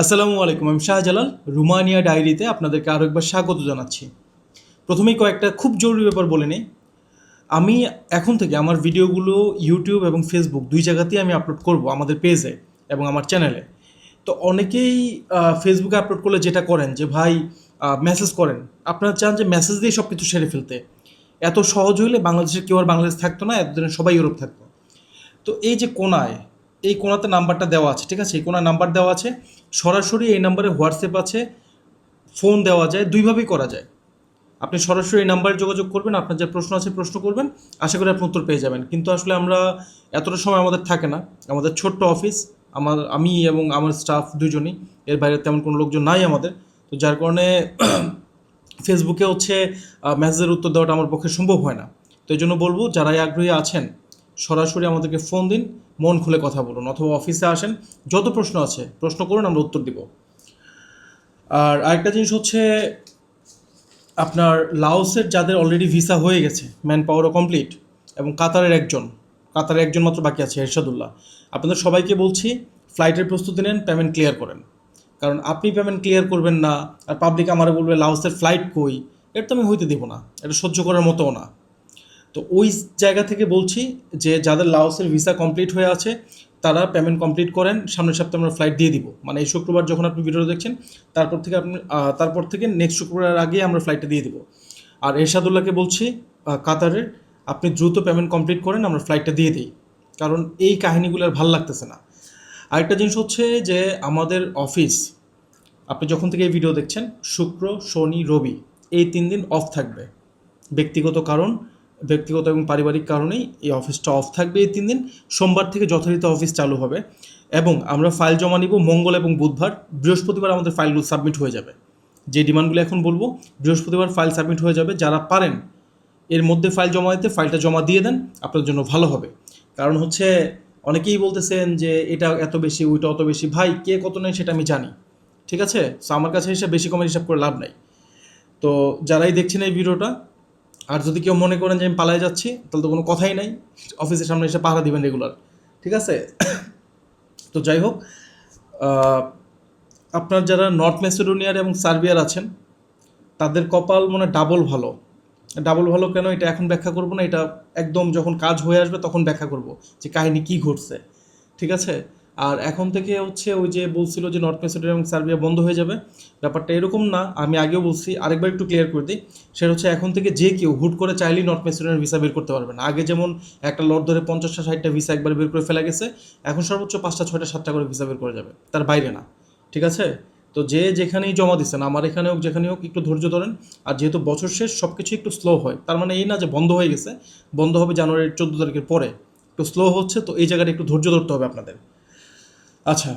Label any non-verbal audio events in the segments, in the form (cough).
আসসালামু আলাইকুম, আমি শাহজালাল রুমানিয়া ডায়েরিতে আপনাদেরকে আরও একবার স্বাগত জানাচ্ছি। প্রথমেই কয়েকটা খুব জরুরি ব্যাপার বলে নিই। আমি এখন থেকে আমার ভিডিওগুলো ইউটিউব এবং ফেসবুক দুই জায়গাতেই আমি আপলোড করব আমাদের পেজে এবং আমার চ্যানেলে। তো অনেকেই ফেসবুকে আপলোড করলে যেটা করেন যে, ভাই মেসেজ করেন। আপনারা চান যে মেসেজ দিয়ে সব কিছু সেরে ফেলতে। এত সহজ হইলে বাংলাদেশের কেউ আর বাংলাদেশ থাকতো না, এতদিনে সবাই ইউরোপ থাকতো। তো এই যে কোনায় এই কোনাতে নাম্বারটা দেওয়া আছে, ঠিক আছে? এই কোনার নাম্বার দেওয়া আছে। সরাসরি এই নাম্বারে হোয়াটসঅ্যাপ আছে, ফোন দেওয়া যায়, দুইভাবেই করা যায়। আপনি সরাসরি এই নাম্বারে যোগাযোগ করবেন, আপনার যে প্রশ্ন আছে প্রশ্ন করবেন, আশা করি আপনি উত্তর পেয়ে যাবেন। কিন্তু আসলে আমরা এতটা সময় আমাদের থাকে না। আমাদের ছোট্ট অফিস, আমার, আমি এবং আমার স্টাফ দুজনই, এর বাইরে তেমন কোনো লোকজন নাই আমাদের। তো যার কারণে (clears throat) ফেসবুকে হচ্ছে মেসেজের উত্তর দেওয়াটা আমার পক্ষে সম্ভব হয় না। তো এই জন্য বলব, যারাই আগ্রহী আছেন সরাসরি আমাদেরকে ফোন দিন, মন খুলে কথা বলুন, অথবা অফিসে আসেন। যত প্রশ্ন আছে, প্রশ্ন করুন, আমরা উত্তর দিব। আর আরেকটা জিনিস হচ্ছে, আপনার লাওসের যাদের অলরেডি ভিসা হয়ে গেছে ম্যান পাওয়ারও কমপ্লিট এবং কাতারের একজন কাতারের একজন মাত্র বাকি আছে, এরশাদুল্লাহ। আপনাদের সবাইকে বলছি ফ্লাইটের প্রস্তুতি নেন পেমেন্ট ক্লিয়ার করেন। কারণ আপনি পেমেন্ট ক্লিয়ার করবেন না, আর পাবলিক আমারে বলবে, লাওসের ফ্লাইট কই? এটা তো আমি হইতে দেবো না, এটা সহ্য করার মতোও না। তো ওই জায়গা থেকে বলছি যে যাদের লাওসের ভিসা কমপ্লিট হয়ে আছে, তারা পেমেন্ট কমপ্লিট করেন, সামনের সপ্তাহে আমরা ফ্লাইট দিয়ে দিব। মানে এই শুক্রবার যখন আপনি ভিডিওটা দেখছেন, তারপর থেকে আপনি তারপর থেকে নেক্সট শুক্রবার আগে আমরা ফ্লাইটটা দিয়ে দিব। আর এরশাদুল্লাহকে বলছি কাতারের, আপনি দ্রুত পেমেন্ট কমপ্লিট করেন, আমরা ফ্লাইটটা দিয়ে দিই। কারণ এই কাহিনীগুলো আর ভালো লাগতেছে না। আরেকটা জিনিস হচ্ছে যে আমাদের অফিস আপনি যখন থেকে এই ভিডিও দেখছেন, শুক্র, শনি, রবি, এই তিন দিন অফ থাকবে। ব্যক্তিগত কারণ ব্যক্তিগত এবং পারিবারিক কারণেই এই অফিসটা অফ থাকবে এই তিন দিন। সোমবার থেকে যথারীতি অফিস চালু হবে এবং আমরা ফাইল জমা নিব মঙ্গল এবং বুধবার। বৃহস্পতিবার আমাদের ফাইলগুলো সাবমিট হয়ে যাবে। যে ডিমান্ডগুলো এখন বলব, বৃহস্পতিবার ফাইল সাবমিট হয়ে যাবে। যারা পারেন, এর মধ্যে ফাইল জমা দিতে ফাইলটা জমা দিয়ে দেন আপনার জন্য ভালো হবে। কারণ হচ্ছে অনেকেই বলতেছেন যে, এটা এত বেশি, ওইটা অত বেশি, ভাই কে কত নেয় সেটা আমি জানি। ঠিক আছে? সো আমার কাছে হিসাব বেশি কমের হিসাব করে লাভ নাই। তো যারাই দেখছেন এই ভিডিওটা আর যদি কেউ মনে করেন যে আমি পালায় যাচ্ছি, তাহলে তো কোনো কথাই নাই। অফিসের সামনে এসে পাহারা দিবেন রেগুলার ঠিক আছে? (coughs) তো যাই হোক আপনার যারা নর্থ মেসিডোনিয়ার এবং সার্বিয়ার আছেন, তাদের কপাল মানে ডাবল ভালো। ডাবল ভালো কেন? এটা এখন ব্যাখ্যা করব না, এটা একদম যখন কাজ হয়ে আসবে তখন ব্যাখ্যা করব যে কাহিনী কি ঘটছে। ঠিক আছে? আর এখন থেকে হচ্ছে ওই যে বলছিল যে নর্থ মেসিডোনিয়া এবং সার্বিয়া বন্ধ হয়ে যাবে। ব্যাপারটা এরকম না, আমি আগেও বলছি, আরেকবার একটু ক্লিয়ার করে দিই। সেটা হচ্ছে এখন থেকে যে কেউ হুট করে চাইলেই নর্থ মেসিডোনিয়ার ভিসা বের করতে পারবে না। আগে যেমন একটা লট ধরে পঞ্চাশটা, ষাটটা ভিসা একবার বের করে ফেলা গেছে, এখন সর্বোচ্চ পাঁচটা, ছয়টা, সাতটা করে ভিসা বের করে যাবে, তার বাইরে না। ঠিক আছে? তো যে যেখানেই জমা দিচ্ছেন আমার এখানে হোক যেখানে হোক, একটু ধৈর্য ধরেন। আর যেহেতু বছর শেষ সব কিছু একটু স্লো হয়। তার মানে এই না যে বন্ধ হয়ে গেছে, বন্ধ হবে জানুয়ারির চোদ্দ তারিখের পরে। একটু স্লো হচ্ছে, তো এই জায়গাটা একটু ধৈর্য ধরতে হবে আপনাদের। আচ্ছা।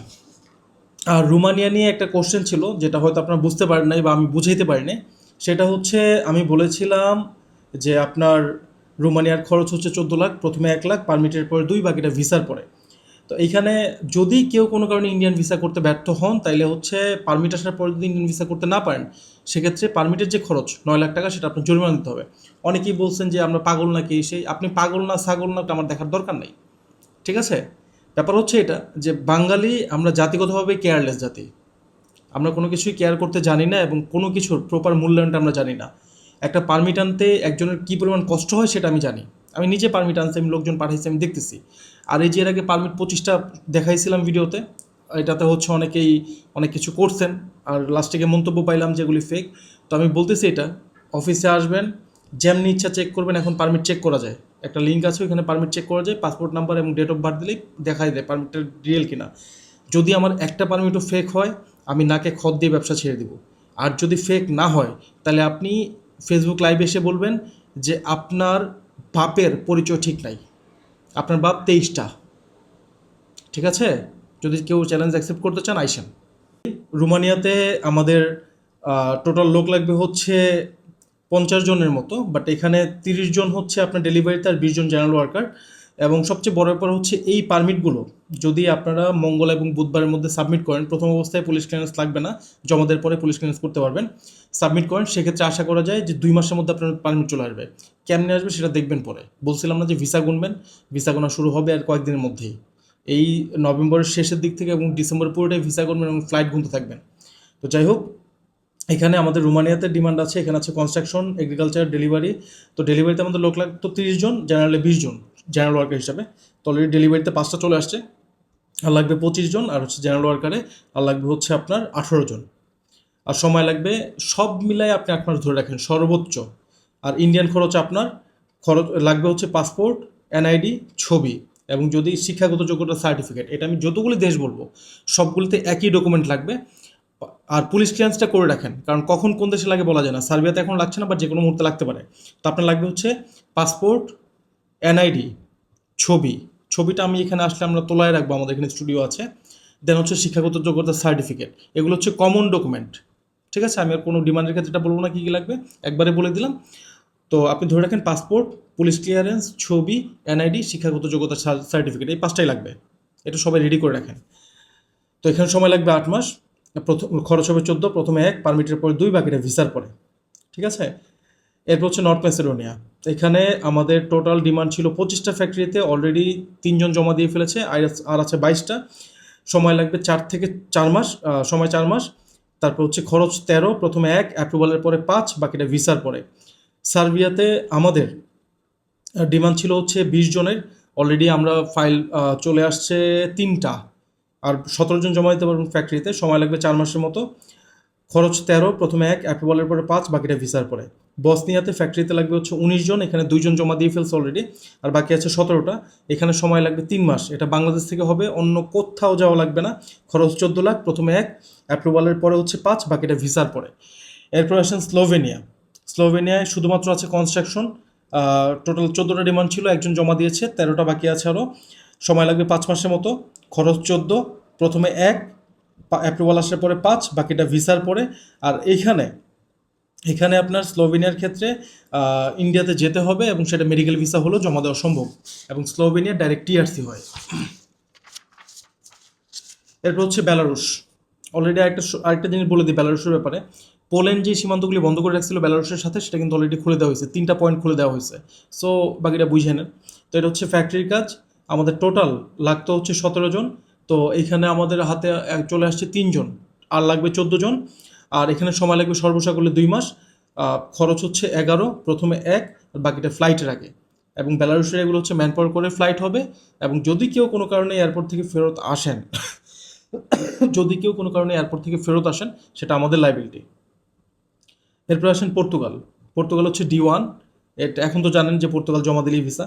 আর রুমানিয়া নিয়ে একটা কোশ্চেন ছিল, যেটা হয়তো আপনারা বুঝতে পারেন নাই বা আমি বুঝাইতে পারিনি। সেটা হচ্ছে, আমি বলেছিলাম যে আপনার রুমানিয়ার খরচ হচ্ছে চোদ্দ লাখ, প্রথমে এক লাখ পারমিটের পরে দুই, বাকিটা ভিসার পরে। তো এইখানে যদি কেউ কোনো কারণে ইন্ডিয়ান ভিসা করতে ব্যর্থ হন, তাইলে হচ্ছে পারমিট আসার পরে যদি ইন্ডিয়ান ভিসা করতে না পারেন, সেক্ষেত্রে পারমিটের যে খরচ, নয় লাখ টাকা, সেটা আপনার জরিমানা দিতে হবে। অনেকেই বলছেন যে আমরা পাগল নাকি, সেই আপনি পাগল না ছাগল না আমার দেখার দরকার নেই। ঠিক আছে? ব্যাপার হচ্ছে এটা, যে বাঙালি আমরা জাতিগতভাবে কেয়ারলেস জাতি। আমরা কোনো কিছুই কেয়ার করতে জানি না এবং কোনো কিছুর প্রপার মূল্যায়নটা আমরা জানি না। একটা পারমিট আনতে একজনের কী পরিমাণ কষ্ট হয় সেটা আমি জানি। আমি নিজে পারমিট আনছি আমি লোকজন পাঠাইছি, আমি দেখতেছি। আর এই যে এর আগে পারমিট পঁচিশটা দেখাইছিলাম ভিডিওতে এটাতে হচ্ছে অনেকেই অনেক কিছু করছেন। আর লাস্টে মন্তব্য পাইলাম যেগুলি ফেক তো আমি বলতেছি এটা অফিসে আসবেন, যেমনি ইচ্ছা চেক করবেন, এখন পারমিট চেক করা যায়। একটা লিঙ্ক আছে, ওইখানে পারমিট চেক করা যায় পাসপোর্ট নাম্বার এবং ডেট অফ বার্থ দিলেই দেখাই দেয় পারমিটটা রিয়েল কিনা। যদি আমার একটা পারমিটও ফেক হয়, আমি নাকে খত দিয়ে ব্যবসা ছেড়ে দিব। আর যদি ফেক না হয়, তাহলে আপনি ফেসবুক লাইভে এসে বলবেন যে আপনার বাপের পরিচয় ঠিক নাই। আপনার বাপ তেইশটা। ঠিক আছে? যদি কেউ চ্যালেঞ্জ অ্যাকসেপ্ট করতে চান, আইসেন। রুমানিয়াতে আমাদের টোটাল লোক লাগবে হচ্ছে পঞ্চাশ জনের মতো বাট এখানে তিরিশ জন হচ্ছে আপনার ডেলিভারিতে আর বিশ জন জেনারেল ওয়ার্কার এবং সবচেয়ে বড় ব্যাপার হচ্ছে এই পারমিটগুলো যদি আপনারা মঙ্গল এবং বুধবারের মধ্যে সাবমিট করেন, প্রথম অবস্থায় পুলিশ ক্লিয়ারেন্স লাগবে না জমা দেওয়ার পরে পুলিশ ক্লিয়ারেন্স করতে পারবেন। সাবমিট করেন, সেক্ষেত্রে আশা করা যায় যে দুই মাসের মধ্যে আপনার পারমিট চলে আসবে। কেমনে আসবে সেটা দেখবেন পরে। বলছিলাম না যে ভিসা গুনবেন ভিসা গোনা শুরু হবে আর কয়েকদিনের মধ্যেই। এই নভেম্বরের শেষের দিক থেকে এবং ডিসেম্বর পুরোটাই ভিসা গুনবেন এবং ফ্লাইট গুনতে থাকবেন। তো যাই হোক এখানে আমাদের রোমানিয়াতে ডিমান্ড আছে, এখানে আছে কনস্ট্রাকশন এগ্রিকালচার ডেলিভারি তো ডেলিভারিতে আমাদের লোক লাগতো তিরিশ জন জেনারেলে বিশ জন জেনারেল ওয়ার্কার হিসাবে। তো অলরেডি ডেলিভারিতে পাঁচটা চলে আসছে। আর লাগবে পঁচিশ জন, আর হচ্ছে জেনারেল ওয়ার্কারে আর লাগবে হচ্ছে আপনার আঠেরো জন। আর সময় লাগবে, সব মিলাই আপনি আট মাস ধরে রাখেন, সর্বোচ্চ। আর ইন্ডিয়ান খরচ আপনার, খরচ, লাগবে হচ্ছে পাসপোর্ট এনআইডি ছবি। এবং যদি শিক্ষাগত যোগ্যতা সার্টিফিকেট এটা আমি যতগুলি দেশ বলব, সবগুলিতে একই ডকুমেন্ট লাগবে। আর পুলিশ ক্লিয়ারেন্সটা করে রাখেন। কারণ কখন কোন দেশে লাগে বলা যায় না। সার্বিয়াতে এখন লাগছে না বা যে কোনো মুহূর্তে লাগতে পারে। তো আপনার লাগবে হচ্ছে পাসপোর্ট এনআইডি ছবি। ছবিটা আমি এখানে আসলে আমরা তোলায় রাখব, আমাদের এখানে স্টুডিও আছে। দেন হচ্ছে শিক্ষাগত যোগ্যতা সার্টিফিকেট এগুলো হচ্ছে কমন ডকুমেন্ট ঠিক আছে? আমি আর কোনো ডিমান্ডের ক্ষেত্রে এটা বলব না কী কী লাগবে। একবারে বলে দিলাম। তো আপনি ধরে রাখেন পাসপোর্ট পুলিশ ক্লিয়ারেন্স ছবি এনআইডি শিক্ষাগত যোগ্যতা সার্টিফিকেট এই পাঁচটাই লাগবে। এটা সবাই রেডি করে রাখেন। তো এখানে সময় লাগবে আট মাস। প্রথম খরচ হবে চোদ্দ, প্রথমে এক পারমিটের পরে দুই, বাকিটা ভিসার পরে। ঠিক আছে? এরপর হচ্ছে নর্থ ম্যাসেডোনিয়া এখানে আমাদের টোটাল ডিমান্ড ছিল পঁচিশটা ফ্যাক্টরিতে অলরেডি তিনজন জমা দিয়ে ফেলেছে, আর আছে বাইশটা। সময় লাগবে চার থেকে চার মাস সময় চার মাস। তারপর হচ্ছে খরচ তেরো, প্রথমে এক অ্যাপ্রুভালের পরে পাঁচ, বাকিটা ভিসার পরে। সার্বিয়াতে আমাদের ডিমান্ড ছিল হচ্ছে বিশ জনের। অলরেডি আমরা ফাইল চলে আসছে তিনটা। আর সতেরো জন জমা দিতে পারবেন ফ্যাক্টরিতে সময় লাগবে চার মাসের মতো। খরচ তেরো, প্রথমে এক অ্যাপ্রুভালের পরে পাঁচ, বাকিটা ভিসার পরে। বসনিয়াতে ফ্যাক্টরিতে লাগবে হচ্ছে উনিশ জন, এখানে দুইজন জমা দিয়ে ফেলছে অলরেডি আর বাকি আছে সতেরোটা। এখানে সময় লাগবে তিন মাস। এটা বাংলাদেশ থেকে হবে, অন্য কোথাও যাওয়া লাগবে না। খরচ চোদ্দ লাখ, প্রথমে এক অ্যাপ্রুভালের পরে হচ্ছে পাঁচ, বাকিটা ভিসার পরে। এরপর আসেন স্লোভেনিয়া। স্লোভেনিয়ায় শুধুমাত্র আছে কনস্ট্রাকশন টোটাল চোদ্দোটা ডিমান্ড ছিল, একজন জমা দিয়েছে, তেরোটা বাকি আছে আরও সময় লাগবে পাঁচ মাসের মতো। খরচ চোদ্দ, প্রথমে এক অ্যাপ্রুভাল আসার পরে পাঁচ, বাকিটা ভিসার পরে। আর এইখানে, এখানে আপনার স্লোভেনিয়ার ক্ষেত্রে ইন্ডিয়াতে যেতে হবে এবং সেটা মেডিকেল ভিসা হলেও জমা দেওয়া সম্ভব এবং স্লোভেনিয়া ডাইরেক্ট টিআরসি হয়। এরপর হচ্ছে বেলারুশ। অলরেডি স- আরেকটা জিনিস বলে দিই বেলারুশের ব্যাপারে। পোল্যান্ড যে সীমান্তগুলি বন্ধ করে রাখছিল বেলারুশের সাথে, সেটা কিন্তু অলরেডি খুলে দেওয়া হয়েছে। তিনটা পয়েন্ট খুলে দেওয়া হয়েছে। সো বাকিটা বুঝে নেন। তো এটা হচ্ছে ফ্যাক্টরির কাজ। আমাদের টোটাল লাগতো হচ্ছে সতেরো জন। তো এখানে আমাদের হাতে চলে আসছে তিনজন। আর লাগবে চোদ্দ জন। আর এখানে সময় লাগবে সর্বসা করলে দুই মাস। খরচ হচ্ছে এগারো, প্রথমে এক, আর বাকিটা ফ্লাইটের আগে। এবং বেলারুশের এগুলো হচ্ছে ম্যান পাওয়ার করে ফ্লাইট হবে। এবং যদি কেউ কোনো কারণে এয়ারপোর্ট থেকে ফেরত আসেন, (coughs) যদি কেউ কোনো কারণে এয়ারপোর্ট থেকে ফেরত আসেন, সেটা আমাদের লাইবিলিটি এরপর আসেন পর্তুগাল পর্তুগাল হচ্ছে ডি ওয়ান এটা এখন তো জানেন যে পর্তুগাল জমা দিলেই ভিসা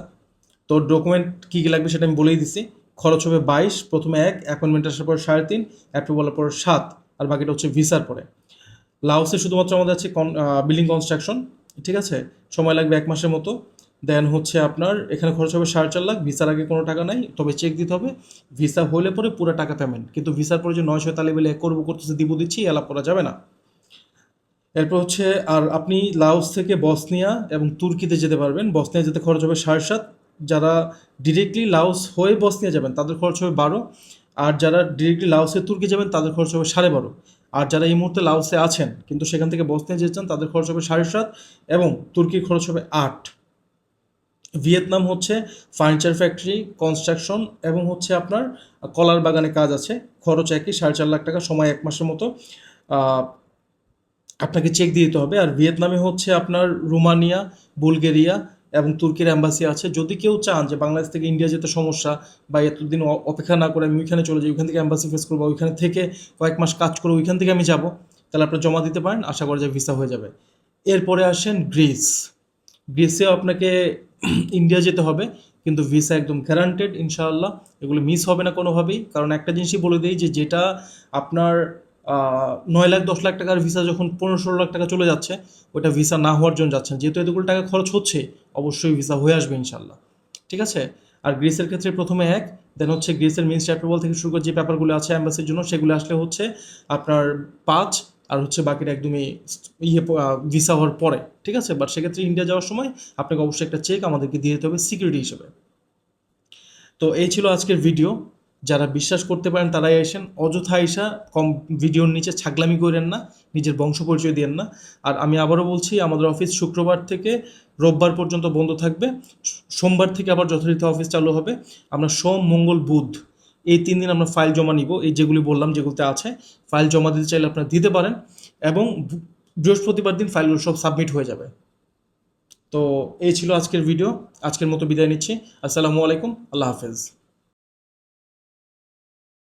তো ডকুমেন্ট কী কী লাগবে সেটা আমি বলেই দিছি খরচ হবে বাইশ, প্রথমে এক অ্যাপয়েন্টমেন্ট আসার পর সাড়ে তিন অ্যাপ্রুভালের পর সাত, আর বাকিটা হচ্ছে ভিসার পরে। লাওসে শুধুমাত্র আমাদের আছে বিল্ডিং কনস্ট্রাকশন ঠিক আছে? সময় লাগবে এক মাসের মতো। দেন হচ্ছে আপনার, এখানে খরচ হবে সাড়ে চার লাখ, ভিসার আগে কোনো টাকা নাই, তবে চেক দিতে হবে। ভিসা হলে পরে পুরো টাকা পেমেন্ট কিন্তু ভিসার পরে যে নয়শো বেলে করব, করতেছে, দিব, দিচ্ছি, এলাপ করা যাবে না। এরপর হচ্ছে, আর আপনি লাওস থেকে বসনিয়া এবং তুর্কিতে যেতে পারবেন। বসনিয়া যেতে খরচ হবে সাড়ে সাত যারা ডিরেক্টলি লাউস হয়ে বসনিয়া যাবেন, তাদের খরচ হবে বারো। আর যারা ডিরেক্টলি লাউসে তুর্কি যাবেন, তাদের খরচ হবে সাড়ে বারো। আর যারা এই মুহূর্তে লাউসে আছেন, কিন্তু সেখান থেকে বসনিয়া যেতে চান, তাদের খরচ হবে সাড়ে সাত এবং তুর্কির খরচ হবে আট। ভিয়েতনাম হচ্ছে ফার্নিচার ফ্যাক্টরি কনস্ট্রাকশন এবং হচ্ছে আপনার কলার বাগানে কাজ আছে। খরচ একই, সাড়ে চার লাখ টাকা সময় এক মাসের মতো। আপনাকে চেক দিয়ে দিতে হবে। আর ভিয়েতনামে হচ্ছে আপনার রোমানিয়া, বুলগেরিয়া এবং তুর্কির অ্যাম্বাসি আছে। যদি কেউ চান যে বাংলাদেশ থেকে ইন্ডিয়া যেতে সমস্যা বা এতদিন অপেক্ষা না করে আমি ওইখানে চলে যাই, ওইখান থেকে অ্যাম্বাসি ফেস করব ওইখানে থেকে কয়েক মাস কাজ করে ওইখান থেকে আমি যাব, তাহলে আপনার জমা দিতে পারেন, আশা করা যায় ভিসা হয়ে যাবে। এরপরে আসেন গ্রিস। গ্রিসেও আপনাকে (clears throat) ইন্ডিয়া যেতে হবে, কিন্তু ভিসা একদম গ্যারান্টেড ইনশাআল্লাহ। এগুলো মিস হবে না কোনোভাবেই, কারণ একটা জিনিসই বলে দিই যে যেটা আপনার নয় লাখ, দশ লাখ টাকার ভিসা যখন পনেরো ষোলো লাখ টাকা চলে যাচ্ছে, ওটা ভিসা না হওয়ার জন্য যাচ্ছেন। যেহেতু এতগুলো টাকা খরচ হচ্ছে, অবশ্যই ভিসা হয়ে আসবে ইনশাল্লাহ ঠিক আছে? আর গ্রিসের ক্ষেত্রে প্রথমে এক দেন হচ্ছে গ্রিসের মিনিস্ট্রি অ্যাপ্রুভাল থেকে শুরু করে যে পেপারগুলো আছে অ্যাম্বাসির জন্য, সেগুলো আসলে হচ্ছে আপনার পাঁচ, আর হচ্ছে বাকিটা একদমই ইয়ে ভিসা হওয়ার পরে। ঠিক আছে? বাট সেক্ষেত্রে ইন্ডিয়া যাওয়ার সময় আপনাকে অবশ্যই একটা চেক আমাদেরকে দিয়ে দিতে হবে সিকিউরিটি হিসেবে। তো এই ছিল আজকের ভিডিও যারা বিশ্বাস করতে পারেন তারাই আসেন। অযথা আইসা কম ভিডিওর নিচে ছাগলামি করেন না, নিজের বংশ পরিচয় দেন না। আর আমি আবারও বলছি, আমাদের অফিস শুক্রবার থেকে রোববার পর্যন্ত বন্ধ থাকবে। সোমবার থেকে আবার যথারীতি অফিস চালু হবে। আমরা সোম, মঙ্গল, বুধ এই তিন দিন আমরা ফাইল জমা নিব। এই যেগুলি বললাম, যেগুলোতে আছে, ফাইল জমা দিতে চাইলে আপনারা দিতে পারেন এবং বৃহস্পতিবার দিন ফাইলগুলো সব সাবমিট হয়ে যাবে। তো এই ছিল আজকের ভিডিও। আজকের মতো বিদায় নিচ্ছি। আসসালামু আলাইকুম। আল্লাহ হাফেজ।